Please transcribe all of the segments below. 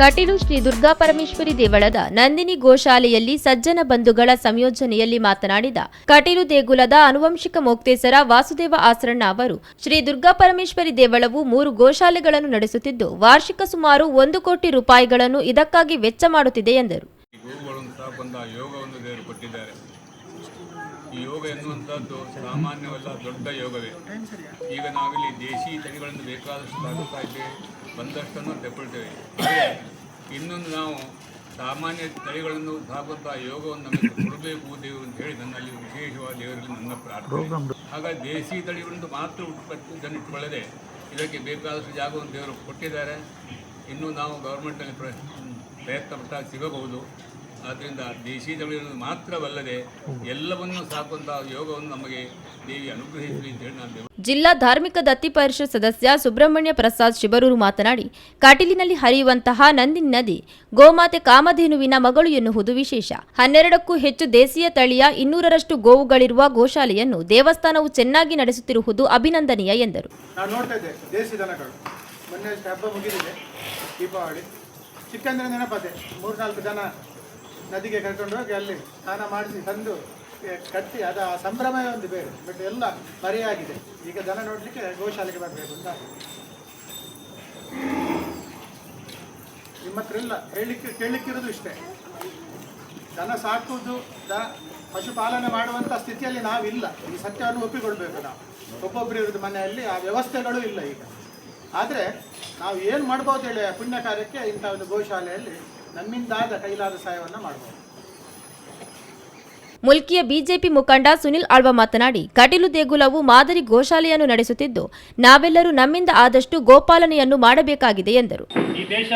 ಕಟೀಲು ಶ್ರೀ ದುರ್ಗಾ ಪರಮೇಶ್ವರಿ ದೇವಳದ ನಂದಿನಿ ಗೋಶಾಲೆಯಲ್ಲಿ ಸಜ್ಜನ ಬಂಧುಗಳ ಸಂಯೋಜನೆಯಲ್ಲಿ ಮಾತನಾಡಿದ ಕಟೀಲು ದೇಗುಲದ ಅನುವಂಶಿಕ ಮೋಕ್ತೇಸರ ವಾಸುದೇವ ಆಸರಣ್ಣ ಅವರು, ಶ್ರೀ ದುರ್ಗಾ ಪರಮೇಶ್ವರಿ ದೇವಳವು ಮೂರು ಗೋಶಾಲೆಗಳನ್ನು ನಡೆಸುತ್ತಿದ್ದು, ವಾರ್ಷಿಕ ಸುಮಾರು ಒಂದು ಕೋಟಿ ರೂಪಾಯಿಗಳನ್ನು ಇದಕ್ಕಾಗಿ ವೆಚ್ಚ ಮಾಡುತ್ತಿದೆ ಎಂದರು. ಈ ಯೋಗ ಎನ್ನುವಂಥದ್ದು ಸಾಮಾನ್ಯವಲ್ಲ, ದೊಡ್ಡ ಯೋಗವೇ. ಈಗ ನಾವಿಲ್ಲಿ ದೇಶಿ ತಳಿಗಳನ್ನು ಬೇಕಾದಷ್ಟು ಸಾಗುತ್ತಾ ಇದ್ದೇವೆ, ಬಂದಷ್ಟನ್ನು ತೆಗೊಳ್ತೇವೆ ಇನ್ನೊಂದು ನಾವು ಸಾಮಾನ್ಯ ತಳಿಗಳನ್ನು ಸಾಕುತ್ತಾ ಯೋಗವನ್ನು ನಮಗೆ ಕೊಡಬೇಕು ದೇವರು ಅಂತ ಹೇಳಿ ನನ್ನಲ್ಲಿ ವಿಶೇಷವಾದ ದೇವರಲ್ಲಿ ನನ್ನ ಪ್ರಾರ್ಥನೆ. ಹಾಗಾಗಿ ದೇಸಿ ತಳಿಗಳನ್ನು ಮಾತ್ರ ಉತ್ಪತ್ತಿ ಇದನ್ನು ಇಟ್ಟುಕೊಳ್ಳದೆ ಇದಕ್ಕೆ ಬೇಕಾದಷ್ಟು ಜಾಗವನ್ನು ದೇವರು ಕೊಟ್ಟಿದ್ದಾರೆ. ಇನ್ನೂ ನಾವು ಗೌರ್ಮೆಂಟಲ್ಲಿ ಪ್ರ ಪ್ರಯತ್ನ ಪಟ್ಟಾಗ ಸಿಗಬಹುದು. ಆದ್ದರಿಂದ ದೇಸಿ ತಳಿಗಳನ್ನು ಮಾತ್ರವಲ್ಲದೆ ಎಲ್ಲವನ್ನೂ ಸಾಕುವಂತಹ ಯೋಗವನ್ನು ನಮಗೆ ದೇವಿ ಅನುಗ್ರಹಿಸಲಿ ಅಂತ ಹೇಳಿ ನಾನು ದೇವ ಜಿಲ್ಲಾ ಧಾರ್ಮಿಕ ದತ್ತಿ ಪರಿಷತ್ ಸದಸ್ಯ ಸುಬ್ರಹ್ಮಣ್ಯ ಪ್ರಸಾದ್ ಶಿಬರೂರು ಮಾತನಾಡಿ, ಕಾಟೀಲಿನಲ್ಲಿ ಹರಿಯುವಂತಹ ನಂದಿ ನದಿ, ಗೋಮಾತೆ ಕಾಮಧೇನುವಿನ ಮಗಳು ಎನ್ನುವುದು ವಿಶೇಷ. ಹನ್ನೆರಡಕ್ಕೂ ಹೆಚ್ಚು ದೇಸಿಯ ತಳಿಯ ಇನ್ನೂರರಷ್ಟು ಗೋವುಗಳಿರುವ ಗೋಶಾಲೆಯನ್ನು ದೇವಸ್ಥಾನವು ಚೆನ್ನಾಗಿ ನಡೆಸುತ್ತಿರುವುದು ಅಭಿನಂದನೀಯ ಎಂದರು. ಚಿಕ್ಕಂದ್ರೆ ನೆನಪದೆ, ಮೂರ್ನಾಲ್ಕು ಜನ ನದಿಗೆ ಕರ್ಕೊಂಡು ಹೋಗಿ ಅಲ್ಲಿ ಸ್ನಾನ ಮಾಡಿಸಿ ತಂದು ಕಟ್ಟಿ, ಅದು ಆ ಸಂಭ್ರಮವೇ ಒಂದು ಬೇರೆ ಬಟ್ ಎಲ್ಲ ಮರೆಯಾಗಿದೆ. ಈಗ ದನ ನೋಡಲಿಕ್ಕೆ ಗೋಶಾಲೆಗೆ ಬರಬೇಕು ಅಂತ. ನಿಮ್ಮ ಹತ್ರ ಇಲ್ಲ ಹೇಳಿಕ್ಕೆ ಕೇಳಲಿಕ್ಕಿರೋದು ಇಷ್ಟೇ. ದನ ಸಾಕುವುದು, ದ ಪಶುಪಾಲನೆ ಮಾಡುವಂಥ ಸ್ಥಿತಿಯಲ್ಲಿ ನಾವಿಲ್ಲ. ಈ ಸತ್ಯವನ್ನು ಒಪ್ಪಿಕೊಳ್ಬೇಕು ನಾವು. ಒಬ್ಬೊಬ್ಬರು ಇರೋದು ಮನೆಯಲ್ಲಿ, ಆ ವ್ಯವಸ್ಥೆಗಳು ಇಲ್ಲ ಈಗ. ಆದರೆ ನಾವು ಏನು ಮಾಡ್ಬೋದು ಹೇಳಿ ಪುಣ್ಯ ಕಾರ್ಯಕ್ಕೆ ಇಂಥ ಒಂದು ಗೋಶಾಲೆಯಲ್ಲಿ ನಮ್ಮಿಂದಾದ ಕೈಲಾದ ಸಹಾಯವನ್ನು ಮಾಡ್ಬೋದು. ಮುಲ್ಕಿಯ ಬಿಜೆಪಿ ಮುಖಂಡ ಸುನಿಲ್ ಆಳ್ವ ಮಾತನಾಡಿ, ಕಟೀಲು ದೇಗುಲವು ಮಾದರಿ ಗೋಶಾಲೆಯನ್ನು ನಡೆಸುತ್ತಿದ್ದು, ನಾವೆಲ್ಲರೂ ನಮ್ಮಿಂದ ಆದಷ್ಟು ಗೋಪಾಲನೆಯನ್ನು ಮಾಡಬೇಕಾಗಿದೆ ಎಂದರು. ಈ ದೇಶ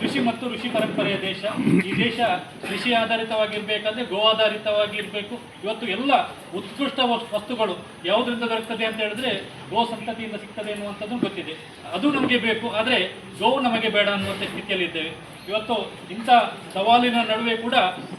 ಕೃಷಿ ಮತ್ತು ಋಷಿ ಪರಂಪರೆಯ ದೇಶ. ಈ ದೇಶ ಕೃಷಿ ಆಧಾರಿತವಾಗಿರ್ಬೇಕಂದ್ರೆ ಗೋ ಆಧಾರಿತವಾಗಿ ಇರಬೇಕು ಇವತ್ತು ಎಲ್ಲ ಉತ್ಕೃಷ್ಟ ವಸ್- ವಸ್ತುಗಳು ಯಾವುದರಿಂದ ದೊರಕ್ತದೆ ಅಂತ ಹೇಳಿದ್ರೆ ಗೋ ಸಂತತಿಯಿಂದ ಸಿಗ್ತದೆ ಎನ್ನುವಂಥದ್ದು ಗೊತ್ತಿದೆ. ಅದು ನಮಗೆ ಬೇಕು, ಆದರೆ ಗೋವು ನಮಗೆ ಬೇಡ ಅನ್ನುವಂಥ ಸ್ಥಿತಿಯಲ್ಲಿದ್ದೇವೆ. ಇವತ್ತು ಇಂಥ ಸವಾಲಿನ ನಡುವೆ ಕೂಡ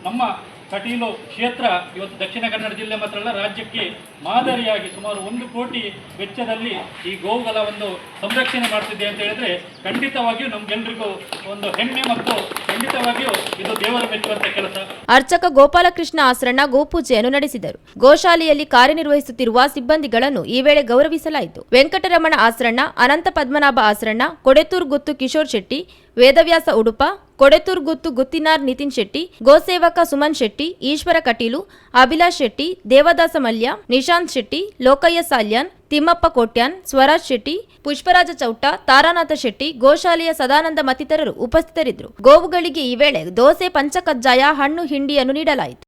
ನಮ್ಮ ಕಟೀಲು ಕ್ಷೇತ್ರ ಇವತ್ತು ದಕ್ಷಿಣ ಕನ್ನಡ ಜಿಲ್ಲೆ ಮಾತ್ರ ಅಲ್ಲ, ರಾಜ್ಯಕ್ಕೆ ಮಾದರಿಯಾಗಿ ಸುಮಾರು ಒಂದು ಕೋಟಿ ವೆಚ್ಚದಲ್ಲಿ ಈ ಗೋವುಗಳ ಒಂದು ಸಂರಕ್ಷಣೆ ಮಾಡ್ತಿದೆ ಅಂತ ಹೇಳಿದ್ರೆ ಖಂಡಿತವಾಗಿಯೂ ನಮ್ಗೆಲ್ರಿಗೂ ಒಂದು ಹೆಮ್ಮೆ ಮತ್ತು ಖಂಡಿತವಾಗಿಯೂ ಇದು ದೇವರ ಮೆಚ್ಚುವಂತ ಕೆಲಸ. ಅರ್ಚಕ ಗೋಪಾಲಕೃಷ್ಣ ಆಸರಣ್ಣ ಗೋಪೂಜೆಯನ್ನು ನಡೆಸಿದರು. ಗೋಶಾಲೆಯಲ್ಲಿ ಕಾರ್ಯನಿರ್ವಹಿಸುತ್ತಿರುವ ಸಿಬ್ಬಂದಿಗಳನ್ನು ಈ ವೇಳೆ ಗೌರವಿಸಲಾಯಿತು. ವೆಂಕಟರಮಣ ಆಸರಣ್ಣ, ಅನಂತ ಪದ್ಮನಾಭ ಆಸರಣ್ಣ, ಕೊಡೆತೂರ್ ಗುತ್ತು ಕಿಶೋರ್ ಶೆಟ್ಟಿ ವೇದವ್ಯಾಸ ಉಡುಪ, ಕೊಡೆತೂರ್ ಗುತ್ತು ಗುತ್ತಿನಾರ್ ನಿತಿನ್ ಶೆಟ್ಟಿ, ಗೋಸೇವಕ ಸುಮನ್ ಶೆಟ್ಟಿ, ಈಶ್ವರ ಕಟೀಲು, ಅಭಿಲಾಷ್ ಶೆಟ್ಟಿ, ದೇವದಾಸ ಮಲ್ಯ, ನಿಶಾಂತ್ ಶೆಟ್ಟಿ, ಲೋಕಯ್ಯ ಸಾಲ್ಯಾನ್, ತಿಮ್ಮಪ್ಪ ಕೋಟ್ಯಾನ್, ಸ್ವರಾಜ್ ಶೆಟ್ಟಿ, ಪುಷ್ಪರಾಜ ಚೌಟ, ತಾರಾನಾಥ ಶೆಟ್ಟಿ, ಗೋಶಾಲೆಯ ಸದಾನಂದ ಮತ್ತಿತರರು ಉಪಸ್ಥಿತರಿದ್ದರು. ಗೋವುಗಳಿಗೆ ಈ ವೇಳೆ ದೋಸೆ ಪಂಚಕಜ್ಜಾಯ ಹಣ್ಣು ಹಿಂಡಿಯನ್ನು ನೀಡಲಾಯಿತು.